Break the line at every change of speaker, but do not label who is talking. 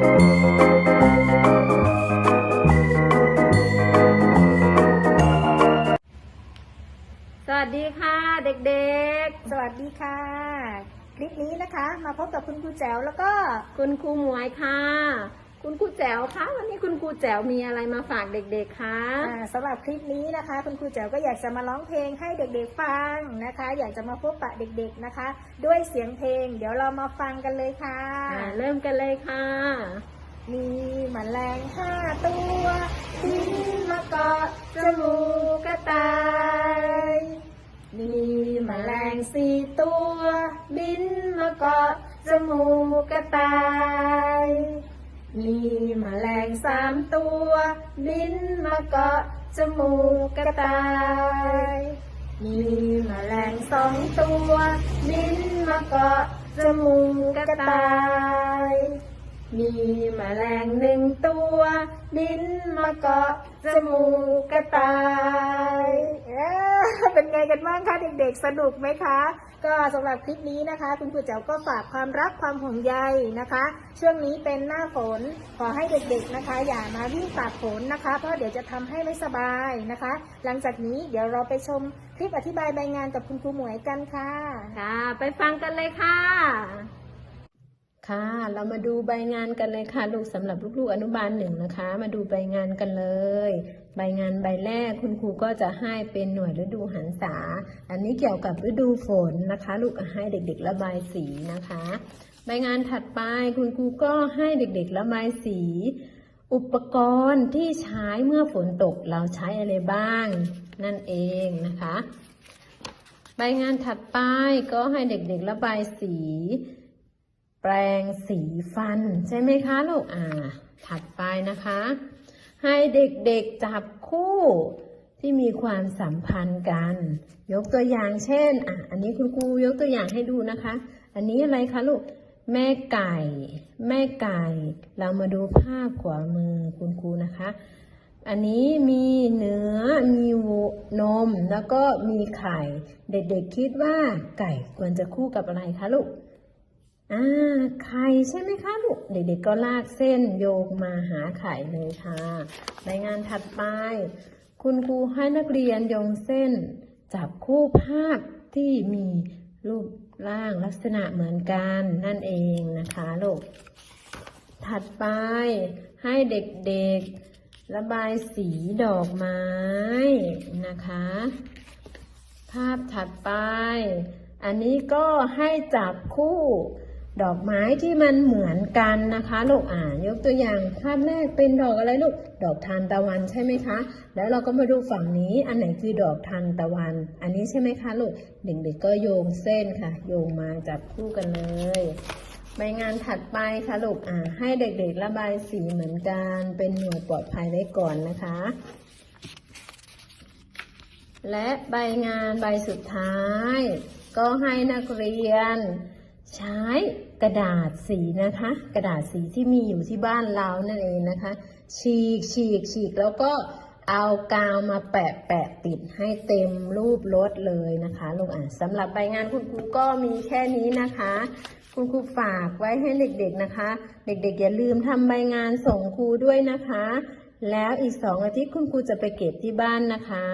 สวัสดีค่ะเด็ก
สวัสดีค่ะ คลิปนี้นะคะ มาพบกับคุณครูแจ๋วแล้วก็
ๆคุณครูหมวยค่ะ คุณครูแจ๋วคะวันนี้คุณครูแจ๋วมีอะไรมาฝากเด็กๆคะ
อ่าสำหรับคลิปนี้นะคะ คุณครูแจ๋วก็อยากจะมาร้องเพลงให้เด็กๆฟังนะคะ อยากจะมาพบปะเด็กๆนะคะ ด้วยเสียงเพลง เดี๋ยวเรามาฟังกันเลยค่ะ
อ่าเริ่มกันเลยค่ะ
มีแมลงห้าตัวบินมาเกาะจมูกกระต่าย มีแมลงสี่ตัว บินมาเกาะจมูกกระต่า ลิ้นมาเกาะจมูกกระต่าย มีแมลงสองตัว ลิ้นมาเกาะจมูกกระต่าย มีแมลงหนึ่งตัว ลิ้นมาเกาะจมูกกระต่าย งกันบ้างคะเด็กๆ สนุกไหมคะ ก็สำหรับคลิปนี้นะคะ คุณครูแจ๋วก็ฝากความรักความห่วงใยนะคะ ช่วงนี้เป็นหน้าฝนขอให้เด็กๆนะคะ อย่ามาวิ่งตากฝนนะคะ เพราะเดี๋ยวจะทำให้ไม่สบายนะคะ หลังจากนี้เดี๋ยวเราไปชมคลิปอธิบายใบงานกับคุณครูหมวยกันค่ะ
ค่ะ ไปฟังกันเลยค่ะ ค่ะ เรามาดูใบงานกันเลยค่ะ ลูกสำหรับลูกๆอนุบาลหนึ่งนะคะ มาดูใบงานกันเลย ใบงานใบแรกคุณครูก็จะให้เป็นหน่วยฤดูหันษา อันนี้เกี่ยวกับฤดูฝนนะคะ ลูกให้เด็ก ๆ ระบายสีนะคะ ใบงานถัดไปคุณครูก็ให้เด็ก ๆ ระบายสี อุปกรณ์ที่ใช้เมื่อฝนตกเราใช้อะไรบ้าง นั่นเองนะคะ ใบงานถัดไปก็ให้เด็ก ๆ ระบายสี ปรงสีฟันใช่ไหมคะลูกอ่า ถัดไปนะคะ ให้เด็กๆจับคู่ที่มีความสัมพันธ์กัน ยกตัวอย่างเช่น อะ อันนี้คุณครูยกตัวอย่างให้ดูนะคะ อันนี้อะไรคะลูก แม่ไก่ แม่ไก่ เรามาดูภาพขวามือคุณครูนะคะ อันนี้มีเนื้อ มีวนม แล้วก็มีไข่ เด็กๆคิดว่าไก่ควรจะคู่กับอะไรคะลูก อ่าไข่ใช่ไหมคะลูก เด็กๆก็ลากเส้นโยงมาหาไข่เลยค่ะรายงานถัดไป คุณครูให้นักเรียนโยงเส้น จับคู่ภาพที่มีรูปร่างลักษณะเหมือนกันนั่นเองนะคะลูก ถัดไปให้เด็กๆระบายสีดอกไม้นะคะ ภาพถัดไป อันนี้ก็ให้จับคู่ ดอกไม้ที่มันเหมือนกันนะคะลูกอ่านยกตัวอย่างภาพแรกเป็นดอกอะไรลูกดอกทานตะวันใช่ไหมคะ แล้วเราก็มาดูฝั่งนี้อันไหนคือดอกทานตะวัน อันนี้ใช่ไหมคะลูกเด็กๆก็โยงเส้นค่ะ โยงมาจับคู่กันเลยใบงานถัดไปค่ะลูกอ่าให้เด็กๆระบายสีเหมือนกันเป็นหน่วยปลอดภัยไว้ก่อนนะคะ และใบงานใบสุดท้าย ก็ให้นักเรียน ใช้กระดาษสีนะคะ กระดาษสีที่มีอยู่ที่บ้านเรานั่นเองนะคะ ฉีกฉีกฉีกแล้วก็เอากาวมาแปะแปะติดให้เต็มรูปรถเลยนะคะลูกอะสำหรับใบงานคุณครูก็มีแค่นี้นะคะ คุณครูฝากไว้ให้เด็กๆนะคะ เด็กๆอย่าลืมทำใบงานส่งครูด้วยนะคะ แล้วอีกสองอาทิตย์คุณครูจะไปเก็บที่บ้านนะคะ